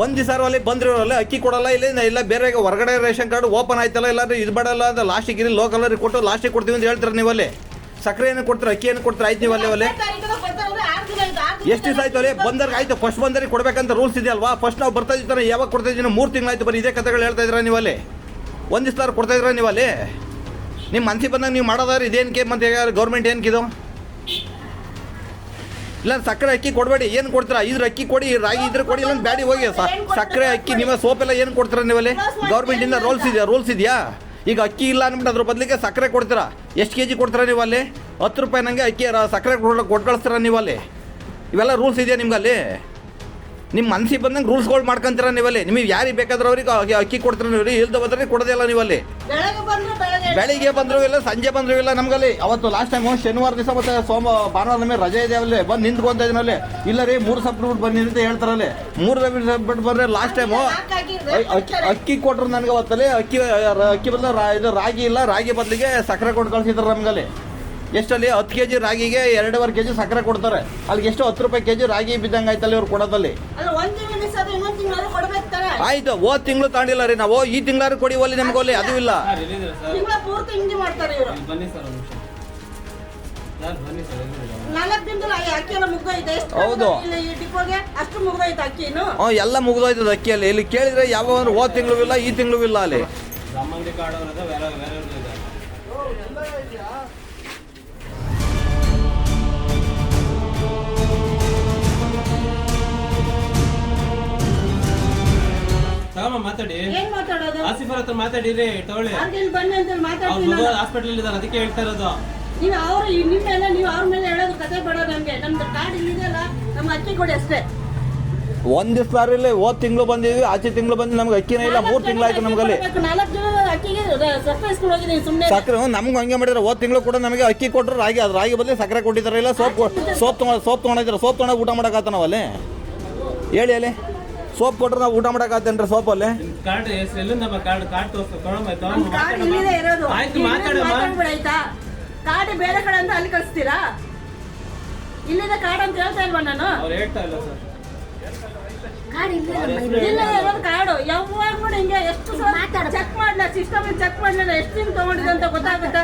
ಒಂದು ದಿವಸ ಅಲ್ಲಿ ಬಂದಿರೋಲ್ಲ ಅಕ್ಕಿ ಕೊಡಲ್ಲ, ಇಲ್ಲ ಇಲ್ಲ ಬೇರೆ ಹೊರಗಡೆ ರೇಷನ್ ಕಾರ್ಡ್ ಓಪನ್ ಆಯ್ತಲ್ಲ ಇಲ್ಲ ಇದು ಬೇಡಲ್ಲ ಅಂತ ಲಾಸ್ಟಿಗೆ ಇಲ್ಲಿ ಲೋಕಲ್ ಕೊಟ್ಟು ಲಾಸ್ಟಿಗೆ ಕೊಡ್ತೀವಿ ಅಂತ ಹೇಳ್ತಾರೆ ನೀವು ಅಲ್ಲಿ ಸಕ್ಕರೆ ಏನು ಕೊಡ್ತಾರೆ, ಅಕ್ಕಿ ಏನು ಕೊಡ್ತಾರೆ, ಆಯ್ತು ನೀವು ಅಲ್ಲಿ ಎಷ್ಟು ದಿವಸ ಆಯ್ತು ಅಲ್ಲಿ? ಬಂದರ್ಗೆ ಆಯ್ತು ಫಸ್ಟ್ ಬಂದರಿಗೆ ಕೊಡ್ಬೇಕಂತ ರೂಲ್ಸ್ ಇದೆಯಲ್ವಾ? ಫಸ್ಟ್ ನಾವು ಬರ್ತಾ ಇದ್ದೀರ ಯಾವಾಗ ಕೊಡ್ತಾ ಇದ್ದೀನಿ ಮೂರು ತಿಂಗಳಾಯ್ತು ಬರೀ ಇದೇ ಕಥೆಗಳು ಹೇಳ್ತಾ ಇದ್ದೀರಾ ನೀವು ಅಲ್ಲಿ ಒಂದು ಕೊಡ್ತಾ ಇದ್ದೀರಾ ನೀವು ಅಲ್ಲಿ ನಿಮ್ಮ ಮನಸ್ಸಿಗೆ ಬಂದಾಗ ನೀವು ಮಾಡೋದಾದ್ರೆ ಇದೇನಕ್ಕೆ ಮತ್ತೆ ಗೌರ್ಮೆಂಟ್ ಏನಕ್ಕಿದು ಇಲ್ಲ ಸಕ್ಕರೆ ಅಕ್ಕಿ ಕೊಡಬೇಡಿ ಏನು ಕೊಡ್ತೀರಾ? ಇದ್ರ ಅಕ್ಕಿ ಕೊಡಿ ರಾಗಿ ಇದ್ರೆ ಕೊಡಿ ಇಲ್ಲ ಬ್ಯಾಡಿ ಹೋಗಿ ಸಕ್ಕರೆ ಅಕ್ಕಿ ನಿಮ್ಮ ಸೋಪ್ ಎಲ್ಲ ಏನು ಕೊಡ್ತೀರಾ ನೀವಲ್ಲಿ? ಗೌರ್ಮೆಂಟಿಂದ ರೂಲ್ಸ್ ಇದೆಯಾ? ರೂಲ್ಸ್ ಇದೆಯಾ? ಈಗ ಅಕ್ಕಿ ಇಲ್ಲ ಅಂದ್ಬಿಟ್ಟು ಅದ್ರ ಬದಲಿಗೆ ಸಕ್ಕರೆ ಕೊಡ್ತೀರಾ? ಎಷ್ಟು ಕೆ ಜಿ ಕೊಡ್ತೀರಾ ನೀವು ಅಲ್ಲಿ ಹತ್ತು ರೂಪಾಯಿ ನನಗೆ ಅಕ್ಕಿ ರ- ಸಕ್ಕರೆ ಕೊಡ್ ಕೊಟ್ಟು ಕಳಿಸ್ತೀರಾ ನೀವು ಅಲ್ಲಿ ಇವೆಲ್ಲ ರೂಲ್ಸ್ ಇದೆಯಾ ನಿಮ್ಗೆ ಅಲ್ಲಿ ನಿಮ್ಮ ಮನ್ಸಿಗೆ ಬಂದಂಗೆ ರೂಲ್ಸ್ಗಳು ಮಾಡ್ಕೊಂತೀರ ನೀವಲ್ಲಿ? ನಿಮಗೆ ಯಾರಿಗೆ ಬೇಕಾದ್ರೆ ಅವ್ರಿಗೆ ಅಕ್ಕಿ- ಕೊಡ್ತಾರೆ ನೀವು. ಇಲ್ದ ಬಂದ್ರೆ ಕೊಡೋದೇ ಇಲ್ಲ ನೀವಲ್ಲಿ. ಬೆಳಗ್ಗೆ ಬಂದ್ರು ಇಲ್ಲ ಸಂಜೆ ಬಂದ್ರು ಇಲ್ಲ ನಮ್ಗಲ್ಲಿ. ಅವತ್ತು ಲಾಸ್ಟ್ ಟೈಮ್ ಶನಿವಾರ ದಿವಸ ಮತ್ತೆ ಸೋಮ ಭಾನುವಾರ ನಮಗೆ ರಜೆ ಇದೆ ಅಲ್ಲಿ. ಬಂದು ನಿಂತ್ಕೊಂತ ಇದ್ನಲ್ಲಿ ಇಲ್ಲ ರೀ ಮೂರು ಸಪ್ ಬಿಟ್ಟು ಬನ್ನಿ ಅಂತ ಹೇಳ್ತಾರಲ್ಲಿ ಮೂರು ಸಪ್ ಬಿಟ್ಟು ಬಂದ್ರೆ ಲಾಸ್ಟ್ ಟೈಮು ಅಕ್ಕಿ ಕೊಟ್ರು ನನಗೆ ಅವತ್ತಲ್ಲಿ. ಅಕ್ಕಿ ಅಕ್ಕಿ ಬದಲು ಇದು ರಾಗಿ ಇಲ್ಲ ರಾಗಿ ಬದಲಿಗೆ ಸಕ್ಕರೆ ಕೊಟ್ಟು ಕಳ್ಸಿದ್ರು ನಮ್ಗಲ್ಲಿ. ಎಷ್ಟಲ್ಲಿ ಹತ್ತು ಕೆ ಜಿ ರಾಗಿಗೆ ಎರಡೂವರೆ ಕೆ ಜಿ ಸಕ್ಕರೆ ಕೊಡ್ತಾರೆ. ಅಲ್ಲಿಗೆ ಎಷ್ಟು ಹತ್ತು ರೂಪಾಯಿ ಕೆ ಜಿ ರಾಗಿ ಬಿದ್ದಂಗೆ ಆಯ್ತಲ್ಲಿ ಇವ್ರು ಕೊಡೋದಲ್ಲಿ. ಅಲ್ಲ ಒಂದ್ ಆಯ್ತು ಹೋದ್ ತಿಂಗಳು ತಾಂಡಿಲ್ಲ ರೀ ನಾವು. ಈ ತಿಂಗಳಾರು ಕೊಡಿ ಒಲ್ಲಿ ನಮ್ಗೆ ಒಲ್ಲಿ ಅದು ಇಲ್ಲ. ಒಂದು ಹೌದು. ಹ್ಞೂ ಎಲ್ಲ ಮುಗ್ದೋಯ್ತದ ಅಕ್ಕಿಯಲ್ಲಿ ಇಲ್ಲಿ ಕೇಳಿದ್ರೆ ಯಾವ ಹೋದ ತಿಂಗಳು ಇಲ್ಲ ಈ ತಿಂಗಳು ಇಲ್ಲ ಅಲ್ಲಿ. ಮಾತಾಡಿ. ಏನ್ ಮಾತಾಡೋದು? ಆಸಿಫರ್ ಹತ್ರ ಮಾತಾಡಿರಿ ತಗೊಳ್ಳಿ. ಅಂತ ಇಲ್ಲಿ ಬನ್ನಿ ಅಂತ ಅವ್ರ ಮಾತಾಡ್ತೀನಿ ಮಗು ಹಾಸ್ಪಿಟಲ್ ಇದ್ದಾರೆ ಅದಕ್ಕೆ ಹೇಳ್ತಾ ಇರೋದು. ನೀವು ಅವ್ರು ನಿಮ್ಮೆಲ್ಲ ಮೇಲೆ ನೀವು ಅವ್ರ ಮೇಲೆ ಹೇಳೋದು ಕತೆ ಬೇಡ ನಮ್ಗೆ. ನಮ್ದು ಕಾರ್ಡ್ ಇಲ್ಲಿದೆಯಲ್ಲ ನಮ್ಮ ಅಕ್ಕಿ ಕೊಡಿ ಅಷ್ಟೇ. ಒಂದ್ ದಿವಸ ಸಾರಿಲ್ಲ ಹೋದ ತಿಂಗಳು ಬಂದಿದ್ವಿ ಆಚೆ ತಿಂಗಳು ಬಂದು ನಮ್ಗೆ ಅಕ್ಕಿನೇ ಇಲ್ಲ ಮೂರು ತಿಂಗಳಾಯ್ತು ನಮ್ಗಲ್ಲಿ. ನಮ್ಗೆ ನಾಲ್ಕು ಜನ ಅಕ್ಕಿಗೆ ಸಕ್ಕರೆ ಇಸ್ಕೊಂಡು ಹೋಗಿದ್ದೀನಿ ಸುಮ್ಮನೆ ಸಕ್ಕರೆ ನಮ್ಗೆ ಹಂಗೆ ಮಾಡಿದ್ರೆ ಹೋದ ತಿಂಗಳು ಕೂಡ ನಮಗೆ ಅಕ್ಕಿ ಕೊಟ್ಟರು ರಾಗಿ ಅದು ರಾಗಿ ಬದಲು ಸಕ್ಕರೆ ಕೊಟ್ಟಿದ್ದಾರೆ ಇಲ್ಲ ಸೋಪ್ ಸೋಪ್ ತೊಗೊಂಡು ಸೋಪ್ ತೊಗೊಂಡಿದ್ದಾರೆ ಸೋಪ್ ತೊಗೊಂಡಾಗ ಊಟ ಮಾಡೋಕ್ಕಾತ ನಾವಲ್ಲಿ ಹೇಳಿ ಅಲ್ಲಿ ಸೋಪ್ ಕೊಟ್ರೆ ನಾವು ಊಟ ಮಾಡಕ್ ಸೋಪಲ್ಲಿ ಕಾರ್ಡ್ ಎಷ್ಟು ಎಲ್ಲಿಂದ ಕಾರ್ಡ್ ಕಾರ್ಡ್ ತೋರಿಸ್ತು ತಗೊಳಮ್ಮ ನಮ್ ತಗೊಳಮ್ಮ ಕಾರ್ಡ್ ಇಲ್ಲಿದೆ ಇರೋದು. ಆಯ್ತು ಇಲ್ಲಿ ಮಾತಾಡಮ್ಮ. ಮಾತಾಡ್ಬೇಡ ಆಯ್ತಾ ಕಾರ್ಡ್ ಬೇರೆ ಕಡೆ ಅಂತ ಅಲ್ಲಿ ಕಳಿಸ್ತೀರಾ? ಇಲ್ಲಿದೆ ಕಾರ್ಡ್ ಅಂತ ಹೇಳ್ತಾ ಇಲ್ವಾ ನಾನು? ಅವ್ರು ಹೇಳ್ತಾ ಇಲ್ಲ ಸರ್. ಇಲ್ಲ ಇರೋದು. ಕಾರ್ಡು ಯಾವಾಗ ನೋಡಿ ಹಿಂಗೆ ಎಷ್ಟು ಸಲ ಚೆಕ್ ಮಾಡ್ಲ? ಸಿಸ್ಟಮ್ ಚೆಕ್ ಮಾಡ್ಲಿಲ್ಲ ಎಷ್ಟು ದಿನ ತಗೊಂಡಿದೆ ಅಂತ ಗೊತ್ತಾಗುತ್ತಾ?